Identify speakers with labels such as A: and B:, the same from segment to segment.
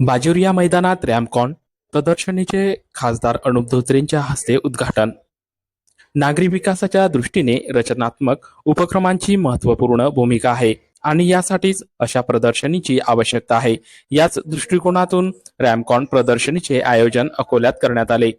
A: बाजुरिया मैदानात रॅमकॉन प्रदर्शनीचे खासदार अनुप धोत्रेंच्या हस्ते उद्घाटन. नागरी विकासाच्या दृष्टीने रचनात्मक उपक्रमांची महत्त्वपूर्ण भूमिका आहे आणि यासाठीच अशा प्रदर्शनीची आवश्यकता आहे. याच दृष्टिकोनातून रॅमकॉन प्रदर्शनीचे आयोजन अकोल्यात करण्यात आले.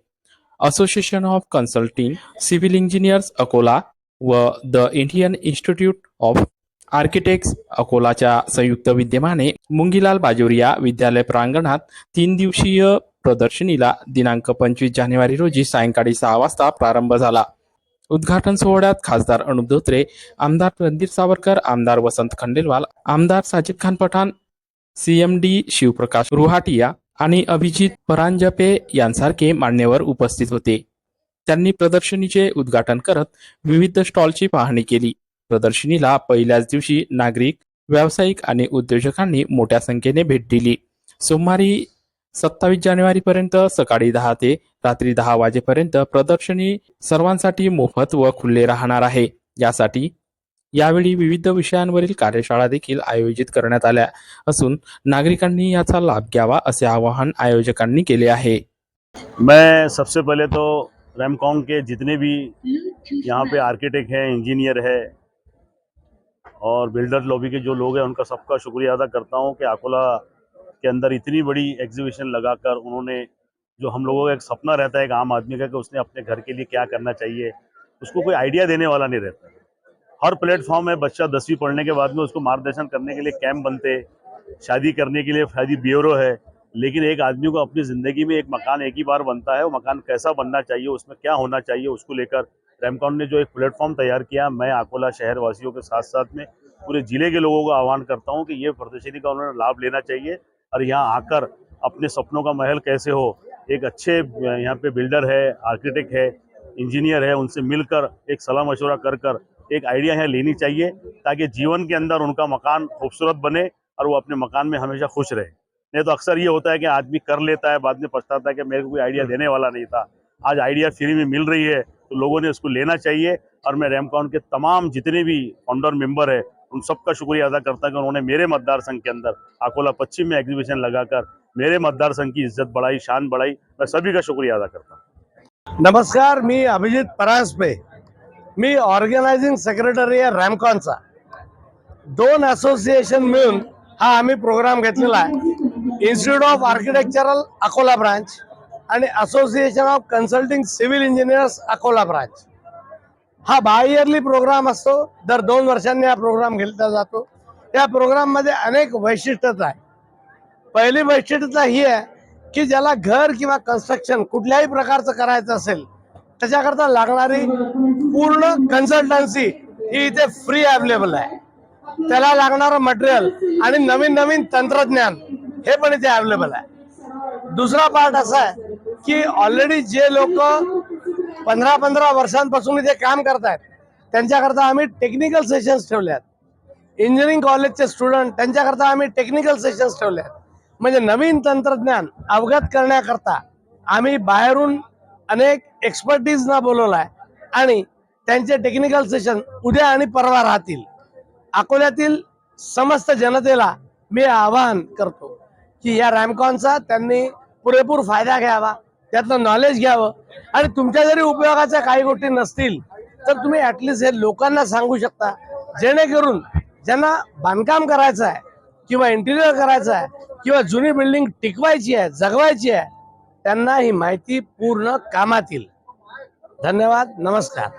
A: Association of consulting civil engineers Akola व the Indian institute of architects अकोलाच्या संयुक्त विद्यमाने मुंगीलाल बाजोरिया विद्यालय प्रांगणात तीन दिवसीय प्रदर्शनीला दिनांक पंचवीस जानेवारी रोजी सायंकाळी सहा वाजता प्रारंभ झाला. उद्घाटन सोहळ्यात खासदार अनुप धोत्रे आमदार रणधीर सावरकर आमदार वसंत खंडेलवाल आमदार साजिद खान पठाण सीएमडी शिवप्रकाश रुहाटिया आणि अभिजित परांजपे यांसारखे मान्यवर उपस्थित होते. त्यांनी प्रदर्शनीचे उद्घाटन करत विविध स्टॉलची पाहणी केली. प्रदर्शनीला पहिल्याच दिवशी नागरिक व्यावसायिक आणि उद्योजकांनी मोठ्या संख्येने भेट दिली. सोमवारी सत्तावीस जानेवारी पर्यंत सकाळी दहा ते रात्री दहा वाजेपर्यंत प्रदर्शनी सर्वांसाठी मोफत व खुले राहणार आहे. यासाठी यावेळी विविध विषयांवरील कार्यशाळा देखील आयोजित करण्यात आल्या असून नागरिकांनी याचा लाभ घ्यावा असे आवाहन आयोजकांनी केले आहे.
B: मैं सबसे पहले तो रैमकॉन के जितने भी यहाँ पे आर्किटेक्ट हैं इंजीनियर है और बिल्डर लॉबी के जो लोग हैं, उनका सबका शुक्रिया अदा करता हूँ कि अकोला के अंदर इतनी बड़ी एग्जीबिशन लगाकर उन्होंने जो हम लोगों का एक सपना रहता है एक आम आदमी का कि उसने अपने घर के लिए क्या करना चाहिए, उसको कोई आइडिया देने वाला नहीं रहता। हर प्लेटफॉर्म में बच्चा दसवीं पढ़ने के बाद में उसको मार्गदर्शन करने के लिए कैंप बनते, शादी करने के लिए शादी ब्यूरो है, लेकिन एक आदमी को अपनी ज़िंदगी में एक मकान एक ही बार बनता है, वो मकान कैसा बनना चाहिए, उसमें क्या होना चाहिए, उसको लेकर रैमकॉन ने जो एक प्लेटफॉर्म तैयार किया, मैं अकोला शहर वासियों के साथ साथ में पूरे ज़िले के लोगों को आह्वान करता हूँ कि ये प्रदर्शनी का उन्होंने लाभ लेना चाहिए और यहाँ आकर अपने सपनों का महल कैसे हो। एक अच्छे, यहाँ पे बिल्डर है आर्किटेक्ट है इंजीनियर है, उनसे मिलकर एक सलाह मशवरा कर कर एक आइडिया यहाँ लेनी चाहिए ताकि जीवन के अंदर उनका मकान खूबसूरत बने और वो अपने मकान में हमेशा खुश रहे। नहीं तो अक्सर ये होता है कि आदमी कर लेता है, बाद में पछताता है कि मेरे को कोई आइडिया देने वाला नहीं था। आज आइडिया फ्री में मिल रही है तो लोगों ने उसको लेना चाहिए और मैं रैमकॉन के तमाम जितने भी फाउंडर मेंबर है, उन सबका शुक्रिया अदा करता हूँ कि उन्होंने मेरे मतदार संघ के अंदर अकोला पश्चिम में एग्जीबिशन लगाकर मेरे मतदार संघ की इज़्ज़त बढ़ाई, शान बढ़ाई। मैं सभी का शुक्रिया अदा करता हूँ।
C: नमस्कार, मी अभिजित परांजपे मी ऑर्गनायझिंग सेक्रेटरी आहे रॅमकॉनचा दोन असोसिएशन मिळून हा आम्ही प्रोग्राम घेतलेला आहे. Institute of architectural Akola branch आणि association of consulting civil engineers Akola branch हा बायरली प्रोग्राम असतो. दर दोन वर्षांनी हा प्रोग्राम घेतला जातो. या प्रोग्राममध्ये अनेक वैशिष्ट्यता आहे पहिली वैशिष्ट्यता ही आहे की ज्याला घर किंवा कन्स्ट्रक्शन कुठल्याही प्रकारचं करायचं असेल त्याच्याकरता लागणारी पूर्ण कन्सल्टन्सी ही इथे फ्री अवेलेबल आहे. त्याला लागणारं मटेरियल आणि नवीन नवीन तंत्रज्ञान हे पण इथे अवेलेबल आहे. दुसरा पार्ट असा आहे की ऑलरेडी जे लोक पंधरा पंधरा वर्षांपासून इथे काम करतायत त्यांच्याकरता आम्ही टेक्निकल सेशन्स ठेवले आहेत इंजिनिअरिंग कॉलेजचे स्टुडंट त्यांच्याकरता आम्ही टेक्निकल सेशन्स ठेवले आहेत म्हणजे नवीन तंत्रज्ञान अवगत करण्याकरता आम्ही बाहेरून अनेक एक्सपर्टीजना बोलवलं आहे आणि त्यांचे टेक्निकल सेशन उद्या आणि परवा राहतील. अकोल्यातील समस्त जनतेला मी आवाहन करतो की या रॅमकॉनचा त्यांनी पुरेपूर फायदा घ्यावा. त्यातलं नॉलेज घ्यावं. आणि तुमच्या जरी उपयोगाच्या काही गोष्टी नसतील तर तुम्ही ॲटलिस्ट हे लोकांना सांगू शकता. जेणेकरून ज्यांना बांधकाम करायचं आहे किंवा इंटिरियर करायचं आहे किंवा जुनी बिल्डिंग टिकवायची आहे जगवायची आहे त्यांना ही माहिती पूर्ण कामात येईल धन्यवाद नमस्कार.